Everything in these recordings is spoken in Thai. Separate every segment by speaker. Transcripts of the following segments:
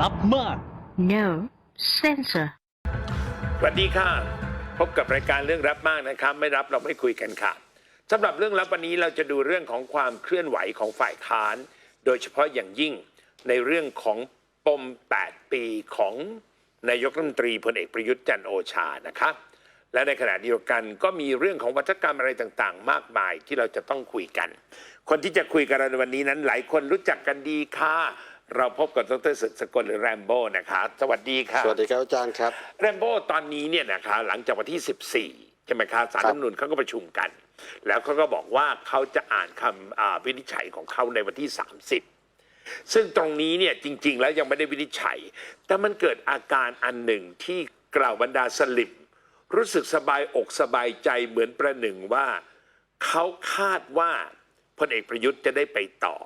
Speaker 1: ลับมาก
Speaker 2: No censor.
Speaker 3: สวัสดีค่ะ พบกับรายการเรื่องรับมากนะครับ ไม่รับเราไม่คุยกันค่ะสำหรับเรื่องรับวันนี้เราจะดูเรื่องของความเคลื่อนไหวของฝ่ายค้าน โดยเฉพาะอย่างยิ่งในเรื่องของปม 8 ปีของนายกรัฐมนตรีพลเอกประยุทธ์จันทร์โอชานะครับและในขณะเดียวกันก็มีเรื่องของวัฒกรรมอะไรต่างๆ มากมายที่เราจะต้องคุยกัน คนที่จะคุยกับเราในวันนี้นั้นหลายคนรู้จักกันดีค่ะ เราพบกับดรศึกสกลหรือแรมโบ้นะคะสวัสดีค่ะ
Speaker 4: สวัสดีครับอาจารย์ครับ
Speaker 3: แรมโบ้ตอนนี้เนี่ยนะคะหลังจากวันที่ 14 ใช่ไหมครับสาร
Speaker 4: ครั
Speaker 3: รับฐธรรมนูญเขาก็ประชุมกัน แล้วเขาก็บอกว่าเขาจะอ่านคำอ่าวินิจฉัยของเขาในวันที่ 30 ซึ่งตรงนี้เนี่ยจริง ๆ แล้วยังไม่ได้วินิจฉัย แต่มันเกิดอาการอันหนึ่งที่กล่าวบรรดาสลิมรู้สึกสบายอกสบายใจเหมือนประหนึ่งว่าเขาคาดว่าพลเอกประยุทธ์จะได้ไปต่อ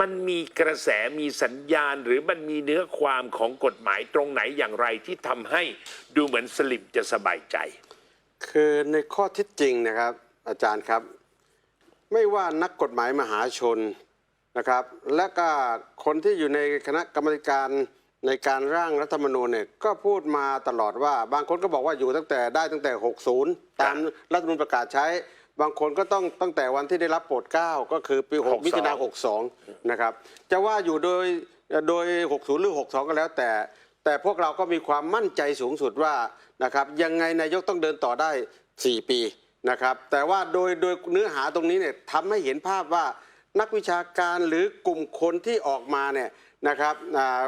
Speaker 3: มันมีกระแสมีสัญญาณ หรือมันมีเนื้อความของกฎหมายตรงไหนอย่างไรที่ทำให้ดูเหมือนสลิมจะสบายใจ
Speaker 4: คือในข้อเท็จจริงนะครับ อาจารย์ครับ ไม่ว่านักกฎหมายมหาชนนะครับ และก็คนที่อยู่ในคณะกรรมการในการร่างรัฐธรรมนูญเนี่ยก็พูดมาตลอดว่า บางคนก็บอกว่าอยู่ตั้งแต่ได้ตั้งแต่ 60 ตามรัฐธรรมนูญประกาศใช้ บางคนก็ต้องตั้งแต่วันที่ได้รับโปรดเกล้าก็คือปี6
Speaker 3: 62
Speaker 4: มิถุนายน62 นะครับ จะว่าอยู่โดยโดย 60 หรือ 62 ก็แล้วแต่ แต่พวกเราก็มีความมั่นใจสูงสุดว่านะครับยังไงนายกต้องเดินต่อได้ 4 ปีนะครับ แต่ว่าโดยโดยเนื้อหาตรงนี้เนี่ยทำให้เห็นภาพว่านักวิชาการหรือกลุ่มคนที่ออกมาเนี่ยนะครับอ่า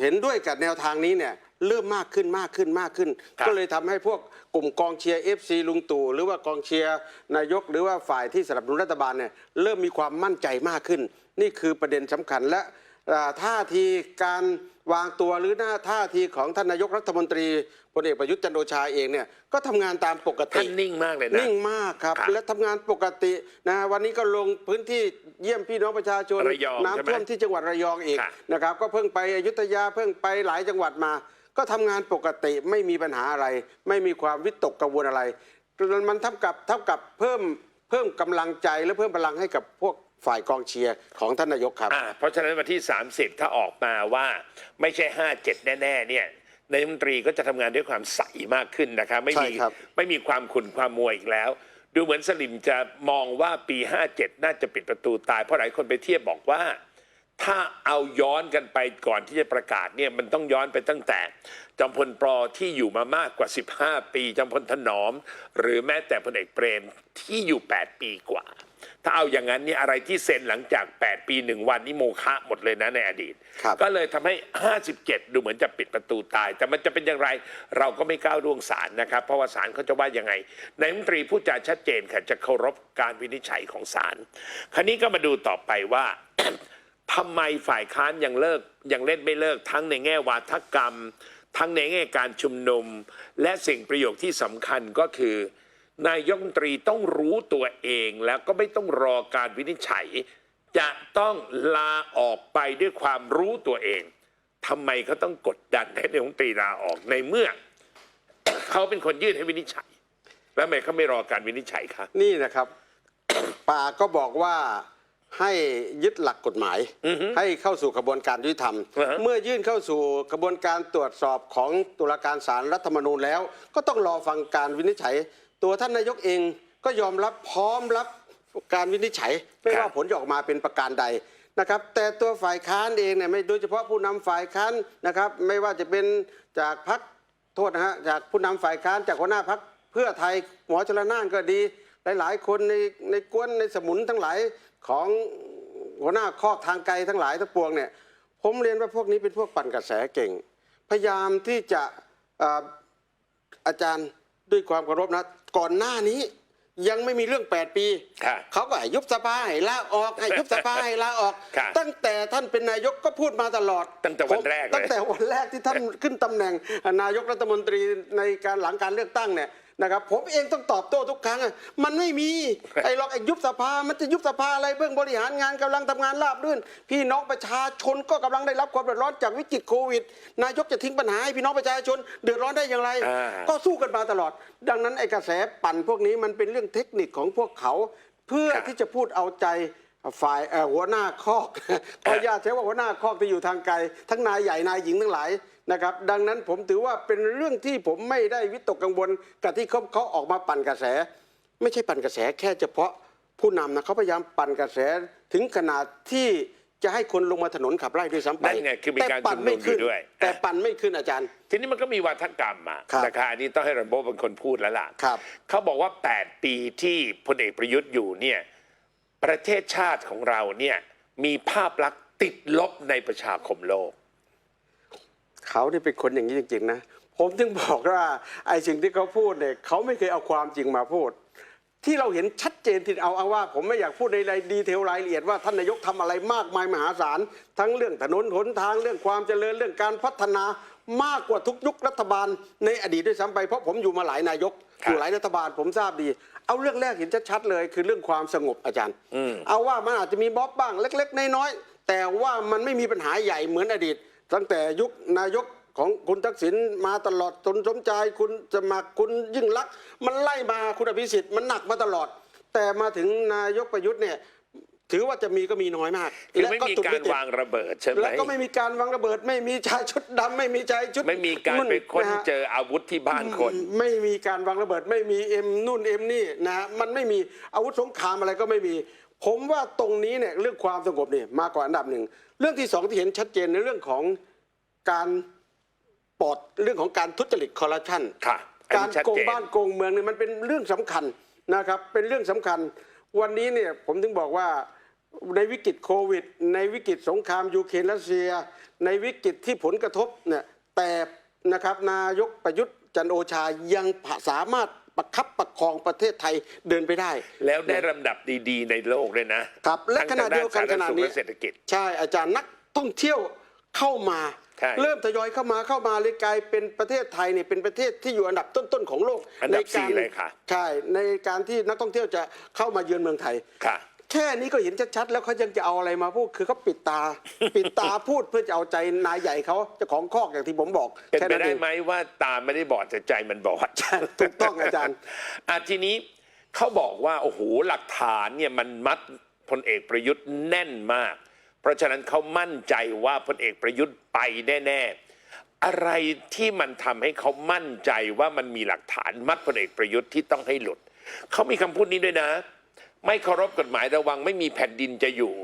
Speaker 4: เห็นด้วยกับแนวทางนี้เนี่ย เริ่มมากขึ้นมากขึ้นมากขึ้น
Speaker 3: ครับ
Speaker 4: ก็เลยทำให้พวกกลุ่มกองเชียร์ FC ลุงตู่หรือว่ากองเชียร์นายก หรือว่าฝ่ายที่สนับสนุนรัฐบาลเนี่ยเริ่มมีความมั่นใจมากขึ้น นี่คือประเด็นสำคัญและอ่าท่าทีการวางตัวหรือหน้าท่าทีของท่านนายกรัฐมนตรีพลเอกประยุทธ์จันทร์โอชาเองเนี่ยก็ทำงานตามปกติ
Speaker 3: ท่านนิ่งมากเลยนะ
Speaker 4: นิ่งมากครับ
Speaker 3: ครับ
Speaker 4: และทำงานปกตินะวันนี้ก็ลงพื้นที่เยี่ยมพี่น้องประชาชน
Speaker 3: ระยอง
Speaker 4: น้ำ
Speaker 3: ใช่ไหม
Speaker 4: ท่วมที่จังหวัดระยองอีก
Speaker 3: ครับ
Speaker 4: นะครับ ก็เพิ่งไปอยุธยาเพิ่งไปหลายจังหวัดมา ก็ทำงานปกติไม่มีปัญหาอะไร ไม่มีความวิตกกังวลอะไร มันเท่ากับเท่ากับเพิ่มเพิ่มกำลังใจและเพิ่มพลังให้กับพวกฝ่ายกองเชียร์ของท่านนายกครับ
Speaker 3: อ่าเพราะฉะนั้นวันที่ 30 ถ้าออกมาว่าไม่ใช่ 57 แน่ ๆ เนี่ยนายกรัฐมนตรีก็จะทำงานด้วยความใสมากขึ้นนะครับไม่มี
Speaker 4: ใช่ครับ
Speaker 3: ไม่มีความขุ่นความมัวอีกแล้ว ดูเหมือนสลิมจะมองว่าปี 57 น่าจะปิดประตูตายเพราะหลายคนไปเทียบบอกว่า ถ้าเอาย้อนกันไปก่อนที่จะประกาศเนี่ยมันต้องย้อนไปตั้งแต่จอมพลปลอที่อยู่มามากกว่า 15 ปีจอมพลถนอม หรือแม้แต่พลเอกเปรมที่อยู่ 8 ปีกว่า ถ้าเอาอย่างนั้นเนี่ยอะไรที่เซ็นหลังจาก 8 ปีหนึ่งวันนี่โมฆะหมดเลยนะในอดีต
Speaker 4: ครับ
Speaker 3: ก็เลยทำให้ 57 ดูเหมือนจะปิดประตูตาย แต่มันจะเป็นอย่างไรเราก็ไม่ก้าวล่วงศาลนะครับ เพราะว่าศาลเขาจะว่ายังไงนายกรัฐมนตรีพูดจาชัดเจนค่ะจะเคารพการวินิจฉัยของศาลคราวนี้ก็มาดูต่อไปว่า ทำไมฝ่ายค้านยังเลิกยังเล่นไม่เลิกทั้งในแง่วาทกรรม ทั้งในแง่การชุมนุม และสิ่งประโยคที่สำคัญก็คือ นายกรัฐมนตรีต้องรู้ตัวเองแล้วก็ไม่ต้องรอการวินิจฉัย จะต้องลาออกไปด้วยความรู้ตัวเองทำไมเขาต้องกดดันให้นายกรัฐมนตรีลาออกในเมื่อ เขาเป็นคนยื่นให้วินิจฉัย แล้วทำไมเขาไม่รอการวินิจฉัยคะ
Speaker 4: นี่นะครับ ป่าก็บอกว่า ให้ยึดหลักกฎหมาย
Speaker 3: อือฮึ
Speaker 4: ให้เข้าสู่กระบวนการยุติธรรม
Speaker 3: อ่าฮะ
Speaker 4: เมื่อยื่นเข้าสู่กระบวนการตรวจสอบของตุลาการศาลรัฐธรรมนูญแล้ว ก็ต้องรอฟังการวินิจฉัย ตัวท่านนายกเองก็ยอมรับพร้อมรับการวินิจฉัย ไม่ว่าผลจะออกมาเป็นประการใดนะครับแต่ตัวฝ่ายค้านเองเนี่ยไม่โดยเฉพาะผู้นำฝ่ายค้านนะครับไม่ว่าจะเป็นจากพรรคโทษนะฮะจากผู้นำฝ่ายค้านจากหัวหน้าพักเพื่อไทยหมอชลนานก็ดี หลาย ๆ คนในในกวนในสมุนทั้งหลาย ของหัวหน้าคอกทางไกลทั้งหลายทั้งปวงเนี่ยผมเรียนว่าพวกนี้เป็นพวกปั่นกระแสเก่ง พยายามที่จะเอ่ออาจารย์ด้วยความเคารพนะ ก่อนหน้านี้ยังไม่มีเรื่อง 8 ปี
Speaker 3: ค่ะ
Speaker 4: เขาก็ให้ยุบสภาให้ลาออกให้ยุบสภาให้ลาออก
Speaker 3: ค่ะ
Speaker 4: ตั้งแต่ท่านเป็นนายกก็พูดมาตลอด
Speaker 3: ตั้งแต่วันแรกเลย
Speaker 4: ตั้งแต่วันแรกที่ท่านขึ้นตำแหน่งนายกรัฐมนตรีในการหลังการเลือกตั้งเนี่ย นะครับผมเองต้องตอบโต้ทุกครั้งอะมันไม่มีไอ้หรอกไอ้ยุบสภา มันจะยุบสภาอะไรเบื้องบริหารงานกำลังทำงานราบรื่น พี่น้องประชาชนก็กำลังได้รับความเดือดร้อนจากวิกฤตโควิด นายกจะทิ้งปัญหาให้พี่น้องประชาชนเดือดร้อนได้อย่างไร
Speaker 3: อ่า
Speaker 4: ก็สู้กันมาตลอด ดังนั้นไอ้กระแสปั่นพวกนี้มันเป็นเรื่องเทคนิคของพวกเขา เพื่อ
Speaker 3: ครับ
Speaker 4: ที่จะพูดเอาใจฝ่ายเอ่อหัวหน้าคอก ขออนุญาตใช้ว่าหัวหน้าคอกที่อยู่ทางไกล ทั้งนายใหญ่นายหญิงทั้งหลาย นะครับดังนั้นผมถือว่าเป็นเรื่องที่ผมไม่ได้วิตกกังวลกับที่เขาเขาออกมาปั่นกระแส ไม่ใช่ปั่นกระแสแค่เฉพาะผู้นำนะเขาพยายามปั่นกระแสถึงขนาดที่จะให้คนลงมาถนนขับไล่ด้วยซ้ำไป
Speaker 3: นั่นไงคือมีการ
Speaker 4: แต่ปั่นไม่ขึ้น
Speaker 3: ชุมนุมอยู่ด้วย
Speaker 4: แต่ปั่นไม่ขึ้นอาจารย์
Speaker 3: ทีนี้มันก็มีวัฒกรรมมา
Speaker 4: ครับ
Speaker 3: นะคะอันนี้ต้องให้รันโบเป็นคนพูดแล้วล่ะ
Speaker 4: ครับ
Speaker 3: เขาบอกว่า 8 ปีที่พลเอกประยุทธ์อยู่เนี่ยประเทศชาติของเราเนี่ยมีภาพลักษณ์ติดลบในประชาคมโลก
Speaker 4: เขาเนี่ยเป็นคนอย่างนี้จริงๆนะผมถึงบอกว่าไอ้สิ่งที่เขาพูดเนี่ยเขาไม่เคยเอาความจริงมาพูด ที่เราเห็นชัดเจนที่เอาเอาว่า ผมไม่อยากพูดในรายดีเทลรายละเอียดว่าท่านนายกทำอะไรมากมายมหาศาลทั้งเรื่องถนนหนทางเรื่องความเจริญเรื่องการพัฒนามากกว่าทุกยุครัฐบาล ในอดีตด้วยซ้ำไปเพราะผมอยู่มาหลายนายก
Speaker 3: ครับ
Speaker 4: อยู่หลายรัฐบาลผมทราบดี เอาเรื่องแรกเห็นชัดๆเลย คือเรื่องความสงบอาจารย์
Speaker 3: อืม
Speaker 4: เอาว่ามันอาจจะมีม็อบบ้างเล็ก ๆ น้อยๆแต่ว่ามันไม่มีปัญหาใหญ่เหมือนอดีต ตั้งแต่ยุคนายกของคุณทักษิณมาตลอดจนสมใจคุณสมัครคุณยิ่งลักษณ์มันไล่มาคุณอภิสิทธิ์มันหนักมาตลอด แต่มาถึงนายกประยุทธ์เนี่ยถือว่าจะมีก็มีน้อยมาก
Speaker 3: คือไม่มี
Speaker 4: ถู
Speaker 3: การ
Speaker 4: ติด
Speaker 3: วางระเบิดใช่ไหม
Speaker 4: แล้วก็ไม่มีการวางระเบิด ไม่มีชายชุดดำไม่มีชายชุด
Speaker 3: ไม่มีการไปค้น
Speaker 4: นะฮะ
Speaker 3: เจออาวุธที่บ้านคน
Speaker 4: ไม่มีการวางระเบิด ไม่มีเอ็มนู่นเอ็มนี่นะฮะมันไม่มีอาวุธสงครามอะไรก็ไม่มี ผมว่าตรงนี้เนี่ยเรื่องความสงบเนี่ยมากกว่าอันดับหนึ่ง เรื่องที่สองที่เห็นชัดเจนในเรื่องของการปลอดเรื่องของการทุจริตคอร์รัปชัน
Speaker 3: ค่ะอัน
Speaker 4: การ
Speaker 3: นี้ชัด
Speaker 4: โกง
Speaker 3: เจน
Speaker 4: บ้านโกงเมืองเนี่ยมันเป็นเรื่องสำคัญนะครับ เป็นเรื่องสำคัญ วันนี้เนี่ยผมถึงบอกว่าในวิกฤตโควิด ในวิกฤตสงครามยูเครนรัสเซีย ในวิกฤตที่ผลกระทบเนี่ยแต่นะครับนายกประยุทธ์จันทร์โอชายังสามารถ ประคับประคองประเทศไทยเดินไปได้
Speaker 3: แล้วได้ลำดับดีๆ ในโลกเลยนะครับ
Speaker 4: และขณะเดียวกัน
Speaker 3: ทั้ง
Speaker 4: ขณะ
Speaker 3: ทาง
Speaker 4: นี้
Speaker 3: ด้าสาธารณสุขและเศรษฐกิจ
Speaker 4: ใช่อาจารย์นักท่องเที่ยวเข้ามา
Speaker 3: ใช่
Speaker 4: เริ่มทยอยเข้ามาเข้ามาเลยกลายเป็นประเทศไทยเนี่ยเป็นประเทศที่อยู่อันดับต้นๆของโลก
Speaker 3: อันดับ
Speaker 4: ในการ
Speaker 3: สี่เลยค่ะ
Speaker 4: ใช่ในการที่นักท่องเที่ยวจะเข้ามาเยือนเมืองไทย
Speaker 3: ค่ะ
Speaker 4: แค่นี้ก็เห็นชัดๆแล้วเขายังจะเอาอะไรมาพูดคือเขาปิดตา ปิดตาพูดเพื่อจะเอาใจนายใหญ่เขาเจ้าของคอกอย่างที่ผมบอก
Speaker 3: เป็น
Speaker 4: แค่
Speaker 3: ไป
Speaker 4: นั้น
Speaker 3: ได้
Speaker 4: เอง
Speaker 3: ไหมว่าตาไม่ได้บอดแต่ใจมันบอด
Speaker 4: ถูกต้องอาจารย์
Speaker 3: อะทีนี้เขาบอกว่า โอ้โห หลักฐานเนี่ยมันมัดพลเอกประยุทธ์แน่นมาก เพราะฉะนั้นเขามั่นใจว่าพลเอกประยุทธ์ไปแน่ๆอะไรที่มันทำให้เขามั่นใจว่ามันมีหลักฐานมัดพลเอกประยุทธ์ที่ต้องให้หลุดเขามีคำพูดนี้ด้วยนะ ไม่เคารพกฎหมายระวังไม่มีแผ่นดินจะอยู่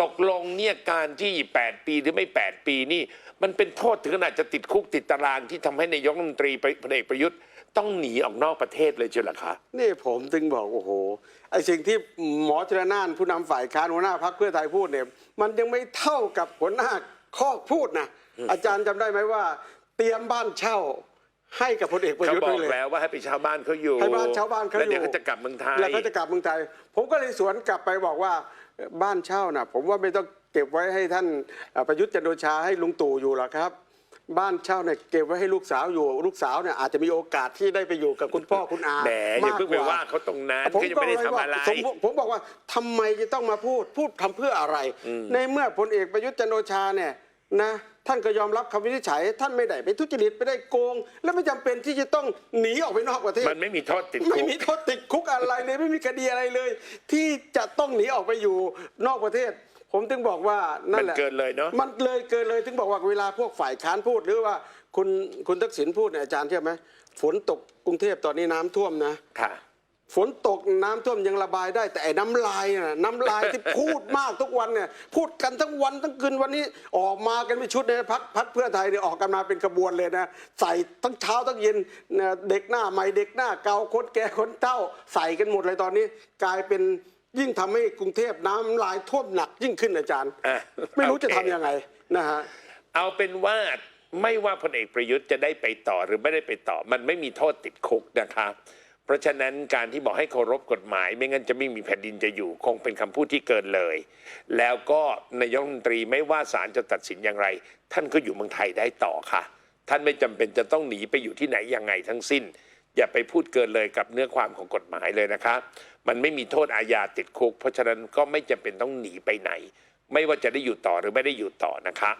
Speaker 3: ตกลงเนี่ยการที่ 8 ปีหรือไม่ 8 ปีนี่ มันเป็นโทษถึงขนาดจะติดคุกติดตารางที่ทำให้นายกรัฐมนตรีพลเอกประยุทธ์ต้องหนีออกนอกประเทศเลยเชียวเหรอคะ
Speaker 4: นี่ผมถึงบอกโอ้โหไอ้สิ่งที่หมอชลนานผู้นำฝ่ายค้านหัวหน้าพรรคเพื่อไทยพูดเนี่ยมันยังไม่เท่ากับหัวหน้าคอกพูดนะอาจารย์จำได้ไหมว่า เตรียมบ้านเช่า ให้กับพลเอกประ
Speaker 3: เขา
Speaker 4: ยุทธ์
Speaker 3: บอ
Speaker 4: ไว้
Speaker 3: ก
Speaker 4: เลย
Speaker 3: แล้วว่าให้ไปชาวบ้านเขาอยู่
Speaker 4: ให้บ้านชาวบ้านเขาอยู่
Speaker 3: แล้วเดี๋ยวเขาจะกลับเมืองไทย
Speaker 4: แล้วเขาจะกลับเมืองไทย ผมก็เลยสวนกลับไปบอกว่าบ้านเช่าน่ะ ผมว่าไม่ต้องเก็บไว้ให้ท่านเอ่อประยุทธ์จันทร์โอชาให้ลุงตู่อยู่หรอกครับ บ้านเช่าเนี่ยเก็บไว้ให้ลูกสาวอยู่ ลูกสาวเนี่ยอาจจะมีโอกาสที่ได้ไปอยู่กับคุณพ่อคุณอา
Speaker 3: แหมอย่าเพิ่งไป
Speaker 4: มกก
Speaker 3: ว่าเขาตรงนั้น
Speaker 4: ผม
Speaker 3: เขายัง
Speaker 4: ก็
Speaker 3: ไม่ได้
Speaker 4: เลย
Speaker 3: ทำ
Speaker 4: ว่า
Speaker 3: อะไร
Speaker 4: ผมผมบอกว่าทำไมจะต้องมาพูดพูดทำเพื่ออะไร ในเมื่อพลเอกประยุทธ์จันทร์โอชาเนี่ยนะ ท่านก็ยอมรับคำวินิจฉัย ท่านไม่ได้ไปทุจริตไปได้โกง และไม่จำเป็นที่จะต้องหนีออกไปนอกประเทศ
Speaker 3: มันไม่มีโทษติด
Speaker 4: ไม่
Speaker 3: คุก
Speaker 4: มีโทษติดคุกอะไรเลยไม่มีคดีอะไรเลย ที่จะต้องหนีออกไปอยู่นอกประเทศ ผมถึงบอกว่านั่นแหละ
Speaker 3: มันเกินเลยเนอะ
Speaker 4: มันเลยเกินเลยถึงบอกว่าเวลาพวกฝ่ายค้านพูดหรือว่าคุณคุณทักษิณพูดเนี่ยอาจารย์เชื่อไหมฝนตกกรุงเทพตอนนี้น้ำท่วมนะ
Speaker 3: ค่ะ
Speaker 4: ฝนตกน้ำท่วมยังระบายได้แต่ไอ้น้ำลายน่ะน้ำลายที่พูดมากทุกวันเนี่ยพูดกันทั้งวันทั้งคืนวันนี้ออกมากันเป็นชุดในพักพักเพื่อไทยเนี่ยออกกันมาเป็นขบวนเลยนะใส่ทั้งเช้าทั้งเย็นนะเด็กหน้าใหม่เด็กหน้าเก่าคนแก่คนเฒ่าใส่กันหมดเลยตอนนี้ กลายเป็นยิ่งทำให้กรุงเทพน้ำลายท่วมหนักยิ่งขึ้นอาจารย์
Speaker 3: อะ
Speaker 4: ไม่รู้จะ
Speaker 3: โอเค
Speaker 4: ทำยังไงนะฮะ
Speaker 3: เอาเป็นว่าไม่ว่าพลเอกประยุทธ์จะได้ไปต่อหรือไม่ได้ไปต่อ มันไม่มีโทษติดคุกนะคะ เพราะฉะนั้นการที่บอกให้เคารพกฎหมาย ไม่งั้นจะไม่มีแผ่นดินจะอยู่ คงเป็นคำพูดที่เกินเลย แล้วก็นายกรัฐมนตรีไม่ว่าศาลจะตัดสินอย่างไร ท่านก็อยู่เมืองไทยได้ต่อค่ะ ท่านไม่จำเป็นจะต้องหนีไปอยู่ที่ไหนยังไงทั้งสิ้น อย่าไปพูดเกินเลยกับเนื้อความของกฎหมายเลยนะคะ มันไม่มีโทษอาญาติดคุก เพราะฉะนั้นก็ไม่จำเป็นต้องหนีไปไหน ไม่ว่าจะได้อยู่ต่อหรือไม่ได้อยู่ต่อนะคะ